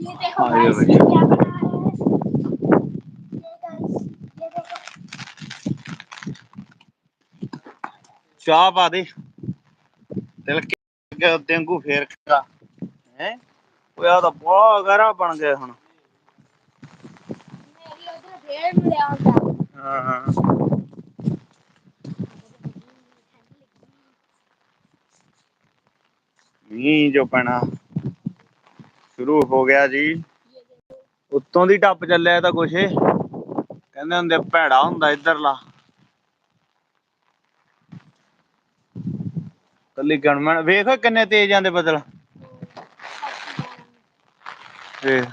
ये देखो ਆਏ गाइस ਵੇ ये क्या बना है ये गाइस ये देखो ਚਾਹ ਪਾ ਦੇ ਤਿਲਕ ਤੇਂਗੂ ਫੇਰ ਖਾ ਹੈਂ ਉਹ ਆ ਤਾਂ ਬੜਾ ਗਹਿਰਾ ਬਣ ਗਿਆ ਹੁਣ मेरी उधर भेड़ ले आता ਹਾਂ ਹਾਂ ਮੀਂਹ ਜੋ ਪੈਣਾ ਸ਼ੁਰੂ ਹੋ ਗਿਆ ਜੀ। ਉੱਤੋਂ ਦੀ ਟੱਪ ਚੱਲਿਆ ਤਾਂ ਕੁਛ। ਕਹਿੰਦੇ ਹੁੰਦੇ ਭੈੜਾ ਹੁੰਦਾ ਇਧਰਲਾ। ਕੱਲੀ ਗਣਮਣ ਵੇਖ ਕਿੰਨੇ ਤੇਜ਼ ਜਾਂਦੇ ਬਦਲ। ਵੇਖ।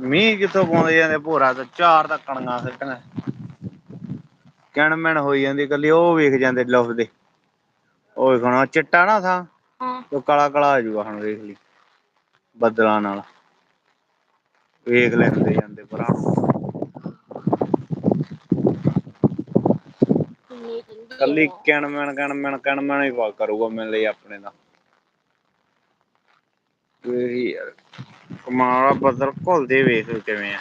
ਮੀਂਹ ਕਿੱਥੋਂ ਪਾਉਂਦੇ ਜਾਂਦੇ ਭੋਰਾ ਤੇ ਚਾਰ ਤਾਂ ਕਣੀਆਂ ਸਿੱਟੀਆਂ ਕਿਣ ਮਿਣ ਹੋਈ ਜਾਂਦੀ ਕੱਲੀ, ਉਹ ਵੇਖ ਜਾਂਦੇ ਲੁੱਭਦੇ ਉਹ ਵੇਖਣਾ ਚਿੱਟਾ ਨਾ ਥਾਂ। ਉਹ ਕਾਲਾ ਕਾਲਾ ਆ ਜੂਗਾ ਹੁਣ ਵੇਖ ਲਈ, ਬੱਦਲਾਂ ਨਾਲ। ਵੇਖ ਲੈਂਦੇ ਜਾਂਦੇ ਭਰਾ। ਕੱਲੀ ਕਿਣ ਮਿਣ ਕਿਣ ਮਿਣ ਕਿਣ ਮਿਣ ਹੀ ਵਾ ਕਰੂਗਾ ਮੇਰੇ ਲਈ ਆਪਣੇ ਦਾ। ਵੇਖ ਯਾਰ, ਕਮਾਲ ਆ, ਬੱਦਲ ਘੁਲਦੇ ਵੇਖ ਕਿਵੇਂ ਆ।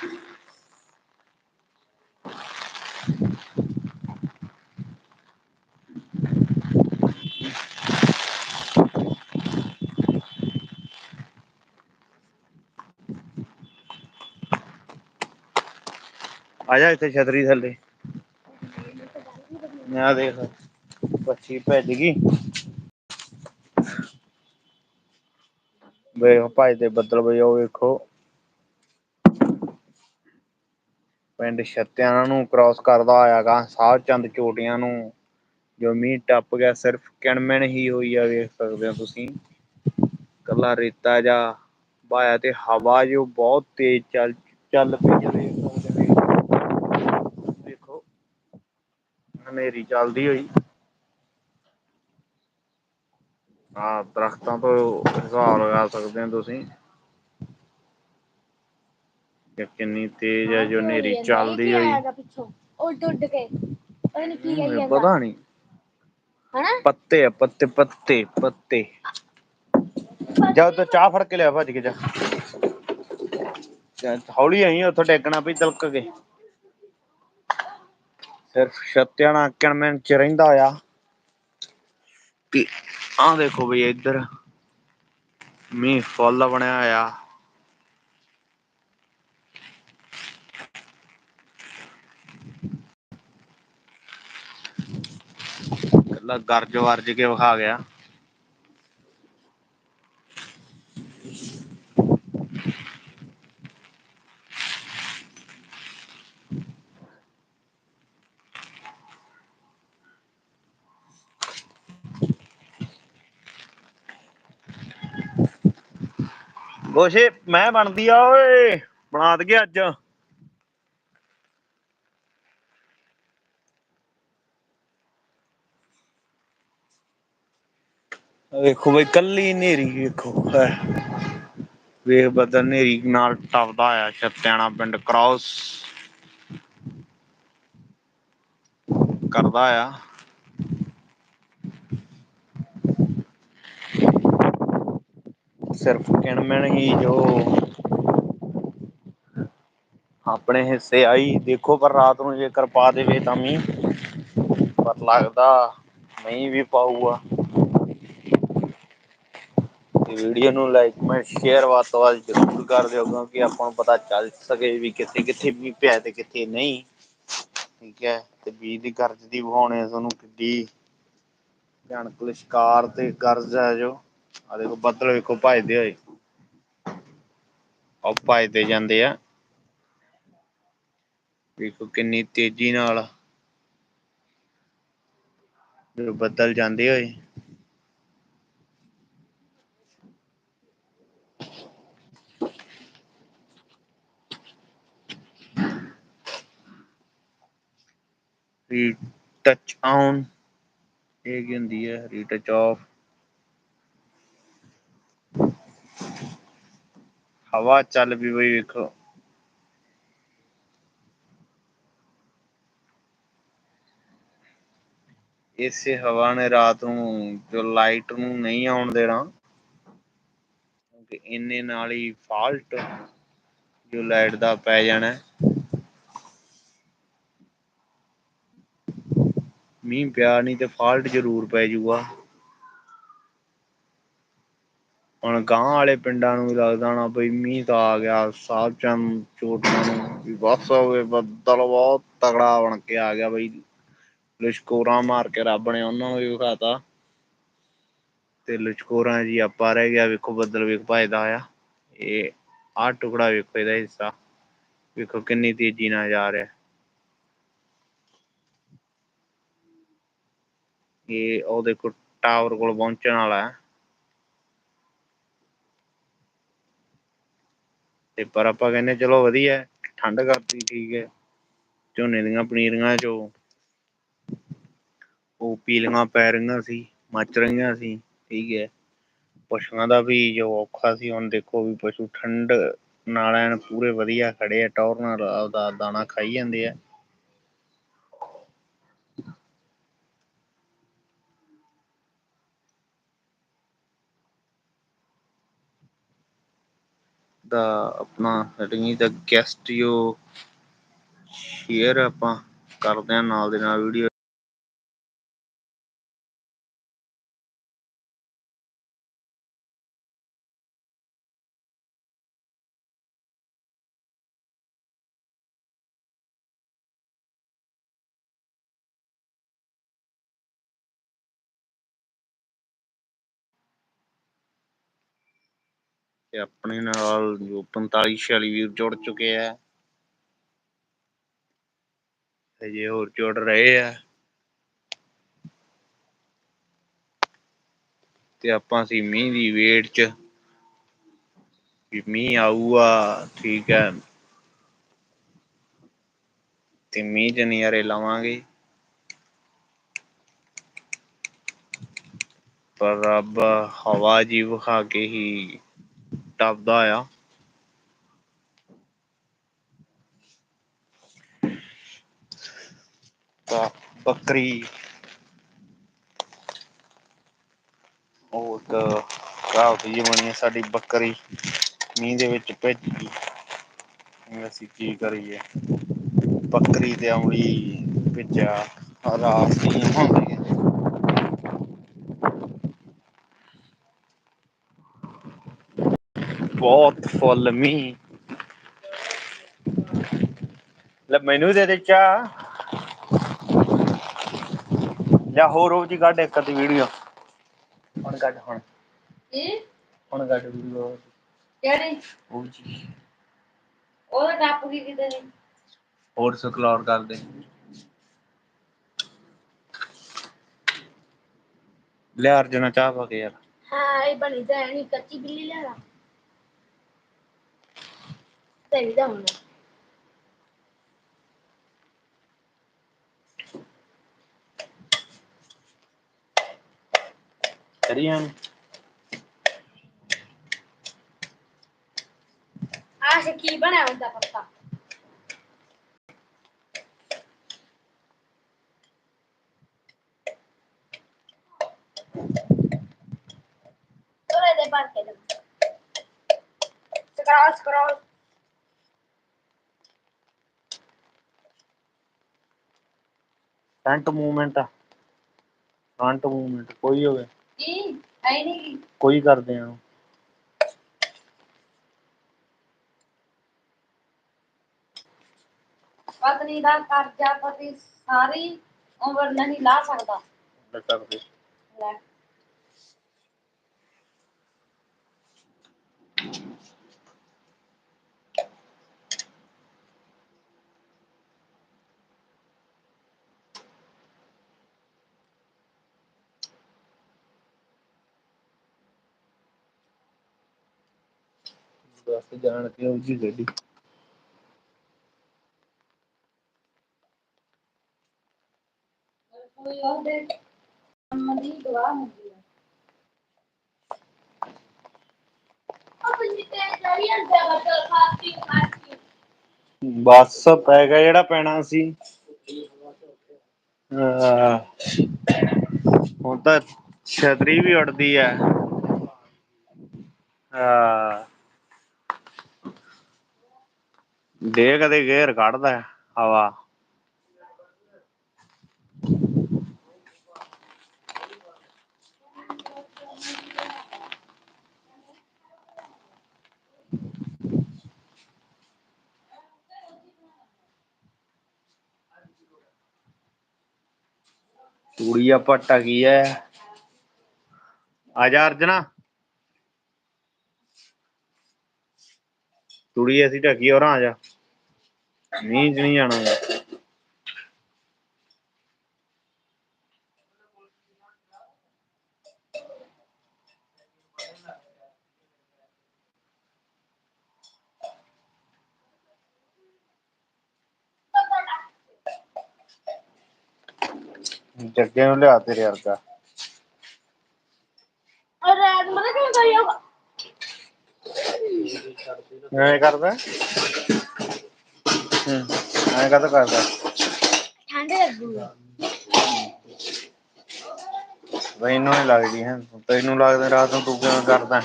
ਆ ਜਾ ਇੱਥੇ ਛਤਰੀ ਥੱਲੇ। ਆ ਦੇਖ ਪੱਛੀ ਭੱਜ ਗਈ। ਵੇਖ ਭੱਜਦੇ ਬੱਦਲ ਵਜਾ ਉਹ ਵੇਖੋ। ਪਿੰਡ ਛੱਤਿਆਣਾ ਨੂੰ ਕ੍ਰਾਸ ਕਰਦਾ ਹੋਇਆ ਗਾ ਸਾਹਿਬ ਚੰਦ ਚੋਟੀਆਂ ਨੂੰ। ਜੋ ਮੀਂਹ ਟੱਪ ਗਿਆ, ਸਿਰਫ ਕਿਣਮਿਣ ਹੀ ਹੋਈ ਆ, ਵੇਖ ਸਕਦੇ ਹੋ ਤੁਸੀਂ। ਕੱਲਾ ਰੇਤਾ ਜਾ ਵਾਇਆ ਤੇ ਹਵਾ ਜੋ ਬਹੁਤ ਤੇਜ਼ ਚੱਲ ਚੱਲ ਪਈ ਆ ਵੇਖ ਸਕਦੇ ਵੇਖ ਦੇਖੋ ਹਨੇਰੀ ਚੱਲਦੀ ਹੋਈ। ਹਾਂ ਦਰਖਤਾਂ ਤੋਂ ਹਿਸਾਬ ਲਗਾ ਸਕਦੇ ਹੋ ਤੁਸੀਂ। ਕਿ ਕਿੰਨੀ ਤੇਜ਼ ਹੈ ਜੋ ਹਨੇਰੀ ਚੱਲਦੀ ਹੋਈ। ਪਤਾ ਨੀ ਕੀ ਆਈ ਹਮ, ਜਾਂਦਾ ਪਤਾ ਨਹੀਂ ਹਨਾ? ਪੱਤੇ ਆ ਪੱਤੇ ਪੱਤੇ ਪੱਤੇ। ਜਾ ਉੱਧਰ ਚਾਹ ਫੜ ਕੇ ਲਿਆ ਭੱਜ ਕੇ ਜਾ। ਹੌਲੀ ਆਈ ਉੱਥੋਂ ਡੇਗਣਾ ਪਈ ਤਲਕ ਕੇ। ਸਿਰਫ ਛੱਤਿਆਣਾ ਕਿਣਮਿਣ ਚ ਰਹਿੰਦਾ ਆ। ਕਿ ਆਹ ਦੇਖੋ ਬਈ ਇੱਧਰ ਮੀਂਹ ਫੁੱਲ ਬਣਿਆ ਹੋਇਆ ਕੱਲਾ ਗਰਜ ਵਰਜ ਕੇ ਵਿਖਾ ਗਿਆ। ਗੋਸ਼ੇ ਮੈਂ ਬਣਦੀ ਆ, ਓਏ, ਬਣਾ ਦਈਏ ਅੱਜ। ਵੇਖੋ ਬਈ, ਕੱਲੀ ਹਨੇਰੀ ਵੇਖੋ ਵੇਖ ਬਦਲ ਹਨੇਰੀ ਨਾਲ ਟਪਦਾ ਆਇਆ ਛੱਤਿਆਣਾ ਪਿੰਡ ਕਰੋਸ ਕਰਦਾ ਆ। ਸਿਰਫ ਕਿਣਮਿਣ ਹੀ ਜੋ। ਆਪਣੇ ਹਿੱਸੇ ਆਈ। ਦੇਖੋ ਪਰ ਰਾਤ ਨੂੰ ਜੇਕਰ ਪਾ ਦੇਵੇ ਤਾਂ ਮੀਂਹ। ਪਰ ਲੱਗਦਾ ਮੀਂਹ ਵੀ ਪਾਊਗਾ। ਤੇ ਵੀਡੀਓ ਨੂੰ ਲਾਈਕ ਕਮੈਂਟ ਸ਼ੇਅਰ ਵੱਧ ਤੋਂ ਵੱਧ ਜ਼ਰੂਰ ਕਰ ਦਿਓ ਕਿਉਂਕਿ ਆਪਾਂ ਨੂੰ ਪਤਾ ਚੱਲ ਸਕੇ ਵੀ ਕਿੱਥੇ ਕਿੱਥੇ ਵੀ ਪਿਆ ਤੇ ਕਿੱਥੇ ਨਹੀਂ। ਠੀਕ ਹੈ। ਤੇ ਬੀਜ ਦੀ ਗਰਜ ਦੀ ਵਿਖਾਉਣੇ ਤੁਹਾਨੂੰ ਕਿੱਡੀ। ਭਿਆਨਕ ਲਿਸ਼ਕਾਰ ਤੇ ਗਰਜ ਹੈ ਜੋ। ਆ ਦੇਖੋ, ਬੱਦਲ ਵੇਖੋ, ਭਜਦੇ ਹੋਏ। ਉਹ ਭਜਦੇ ਜਾਂਦੇ ਆ। ਵੇਖੋ ਕਿੰਨੀ ਤੇਜ਼ੀ ਨਾਲ ਜਦੋਂ ਬੱਦਲ ਜਾਂਦੇ ਹੋਏ। ਰੀ ਟੱਚ ਔਨ ਇਹ ਕੀ ਹੁੰਦੀ ਹੈ ਰੀ ਟੱਚ ਔਫ ਹਵਾ ਚੱਲ ਪਈ ਬਈ ਵੇਖੋ। ਇਸੇ ਹਵਾ ਨੇ ਰਾਤ ਨੂੰ ਜੋ ਲਾਈਟ ਨੂੰ ਨਹੀਂ ਆਉਣ ਦੇਣਾ ਤੇ ਇੰਨੇ ਨਾਲ ਹੀ ਫਾਲਟ ਜੋ ਲਾਈਟ ਦਾ ਪੈ ਜਾਣਾ। ਮੀਂਹ ਪਿਆ ਨੀ ਤੇ ਫਾਲਟ ਜ਼ਰੂਰ ਪੈ ਜੂਗਾ ਹੁਣ ਗਾਂ ਵਾਲੇ ਪਿੰਡਾਂ ਨੂੰ ਵੀ ਲੱਗਦਾ ਹੋਣਾ ਬਈ ਮੀਂਹ ਤਾਂ ਆ ਗਿਆ ਸਾਹਿਬ ਚੰਦ ਚੋਟੀਆਂ ਨੂੰ ਵੀ ਬਸ ਹੋਵੇ ਬੱਦਲ ਬਹੁਤ ਤਗੜਾ ਬਣ ਕੇ ਆ ਗਿਆ ਬਈ। ਲਿਸ਼ਕੋਰਾ ਮਾਰ ਕੇ ਰੱਬ ਨੇ ਉਹਨਾਂ ਨੂੰ ਵੀ ਵਿਖਾਤਾ। ਤੇ ਲਚਕੋਰਾਂ ਜੀ ਆਪਾਂ ਰਹਿ ਗਿਆ, ਵੇਖੋ ਬੱਦਲ ਵੇਖ ਭਜਦਾ ਆ ਇਹ ਆਹ ਟੁਕੜਾ ਵੇਖੋ ਇਹਦਾ ਹਿੱਸਾ। ਵੇਖੋ ਕਿੰਨੀ ਤੇਜ਼ੀ ਨਾਲ ਜਾ ਰਿਹਾ। ਇਹ ਉਹ ਦੇਖੋ ਟਾਵਰ ਕੋਲ ਪਹੁੰਚਣ ਵਾਲਾ ਹੈ। ਤੇ ਪਰ ਆਪਾਂ ਕਹਿੰਦੇ ਚਲੋ ਵਧੀਆ ਠੰਡ ਕਰਤੀ, ਠੀਕ ਹੈ। ਝੋਨੇ ਦੀਆਂ ਪਨੀਰੀਆਂ ਚੋਂ ਉਹ ਪੀਲੀਆਂ ਪੈ ਰਹੀਆਂ ਸੀ, ਮੱਚ ਰਹੀਆਂ ਸੀ, ਠੀਕ ਹੈ। ਪਸ਼ੂਆਂ ਦਾ ਵੀ ਜੋ ਔਖਾ ਸੀ, ਹੁਣ ਦੇਖੋ ਵੀ ਪਸ਼ੂ ਠੰਡ ਨਾਲ ਐਨ ਪੂਰੇ ਵਧੀਆ ਖੜੇ ਆ ਟੌਰ ਨਾਲ ਆਪਦਾ ਦਾਣਾ ਖਾਈ ਜਾਂਦੇ ਆ। ਦਾ ਆਪਣਾ ਰਟਿੰਗ ਦਾ ਗੈਸਟ ਜੋ ਸ਼ੇਅਰ ਆਪਾਂ ਕਰਦੇ ਹਾਂ ਨਾਲ ਦੇ ਨਾਲ ਵੀਡੀਓ ਤੇ ਆਪਣੇ ਨਾਲ ਜੋ 45 46 ਵੀਰ ਜੁੜ ਚੁੱਕੇ ਆ। ਤੇ ਜੇ ਹੋਰ ਜੁੜ ਰਹੇ ਆ। ਤੇ ਆਪਾਂ ਸੀ ਮੀਂਹ ਦੀ ਵੇਟ ਚ ਵੀ ਮੀਂਹ ਆਊਗਾ, ਠੀਕ ਹੈ ਤੇ ਮੀਂਹ ਚ ਨਜ਼ਾਰੇ ਲਵਾਂਗੇ। ਪਰ ਰੱਬ ਹਵਾ ਜੀ ਵਿਖਾ ਕੇ ਹੀ ਟੱਪਦਾ ਆ। ਤਾਂ ਬੱਕਰੀ ਉਹ ਇੱਕ ਜੀ ਬਣੀ ਹੈ ਸਾਡੀ ਬੱਕਰੀ। ਮੀਂਹ ਦੇ ਵਿੱਚ ਭਿੱਜ ਗਈ। ਅਸੀਂ ਕੀ ਕਰੀਏ? ਬੱਕਰੀ ਤੇ ਅਮਲੀ ਭਿੱਜਾ। ਰਾਸ ਨਹੀਂ ਹੁੰਦੀ ਬਹੁਤ ਫੁੱਲ ਮੀਂਹ ਲੈ ਮੈਨੂੰ ਦੇ ਦੇ ਚਾਹ। ਜਾਂ ਹੋਰ ਉਹ ਜੀ ਕੱਢ ਇੱਕ ਅੱਧੀ ਵੀਡੀਓ ਹੁਣ ਕੱਢ ਹੁਣ। ਕੀ? ਹੁਣ ਕੱਢ ਵੀਡੀਓ ਕਿਹੜੀ? ਉਹ ਜੀ। ਉਹਦਾ ਟੱਪ ਗਈ ਕਿਤੇ ਨਹੀਂ ਹੋਰ ਸਕਲੌਰ ਕਰ ਦੇ। ਲੈ ਅਰਜੁਨਾ ਚਾਹ ਪਾ ਕੇ ਯਾਰ। ਹਾਂ ਇਹ ਬਣੀ ਤਾਂ ਨਹੀਂ ਕੱਚੀ ਬਿੱਲੀ ਲਿਆ ਸਹੀ ਦਾ ਹੁਣ ਕਰੀਆਂ ਆਹ ਸੇ ਕੀ ਬਣਿਆ ਹੁੰਦਾ ਪੱਤਾ ਤੋਰੇ ਦੇ ਪਰ ਕੇ ਦੇ ਸਕਰੋਲ ਸਕਰੋਲ ਫਰੰਟ ਮੂਵਮੈਂਟ ਆ। ਫਰੰਟ ਮੂਵਮੈਂਟ ਕੋਈ ਹੋਵੇ। ਕੀ? ਐ ਨਹੀਂ ਕੋਈ ਕਰਦੇ ਆ। ਪਤਨੀ ਦਾ ਕਰਜ਼ਾ ਪਤੀ ਸਾਰੀ ਉਮਰ ਨਹੀਂ ਲਾ ਸਕਦਾ। ਕਰਦੇ ਲੈ। ਬਸ ਜਾਣ ਕੇ ਉਹ ਜੀ ਗੱਡੀ। ਕੋਈ ਉਹਦੇ ਕੰਮ ਦੀ ਗਵਾਹ ਹੁੰਦੀ ਹੈ ਆਪਣੀ ਤੇ ਜਾਰੀ ਅੰਦਰ ਬਦਲ ਖਾਤੀ ਖਾਤੀ ਬਸ ਪੈ ਗਿਆ ਜਿਹੜਾ ਪੈਣਾ ਸੀ। ਅਹ ਹੁਣ ਤਾਂ ਛਤਰੀ ਵੀ ਉੱਡਦੀ ਹੈ ਆ। ਦੇ ਕਦੇ ਗੇਰ ਕੱਢਦਾ ਹੈ ਹਵਾ ਤੂੜੀ ਆਪਾਂ ਟਕੀ ਐ ਆ ਜਾ ਅਰਜਨਾ ਤੂੜੀ ਅਸੀਂ ਢਕੀ ਔਰ ਆ ਜਾ ਮੀਂਹ ਚ ਨਹੀਂ ਜਾਣਾ। ਜੱਗੇ ਨੂੰ ਲਿਆ ਤੇਰੇ ਵਰਗਾ। ਕਿਉਂ ਐਂ ਕਰਦਾ। ਹੂੰ ਐਂ ਕਦੋਂ ਕਰਦਾ ਠੰਡ ਲੱਗੂਗੀ ਮੈਨੂੰ ਨਹੀਂ ਲੱਗਦੀ ਹੈ ਤੈਨੂੰ ਲੱਗਦਾ ਰਾਤ ਨੂੰ ਤੂੰ ਕਿਵੇਂ ਕਰਦਾ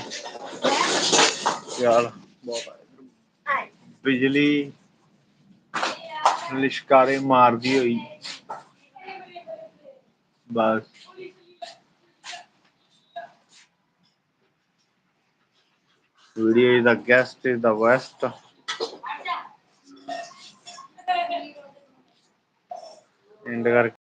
ਚੱਲ ਬਹੁਤ ਆ। ਆਏ ਬਿਜਲੀ ਲਿਸ਼ਕਾਰੇ ਮਾਰਦੀ ਹੋਈ ਬਸ video is the guest is the നീണ്ട കറി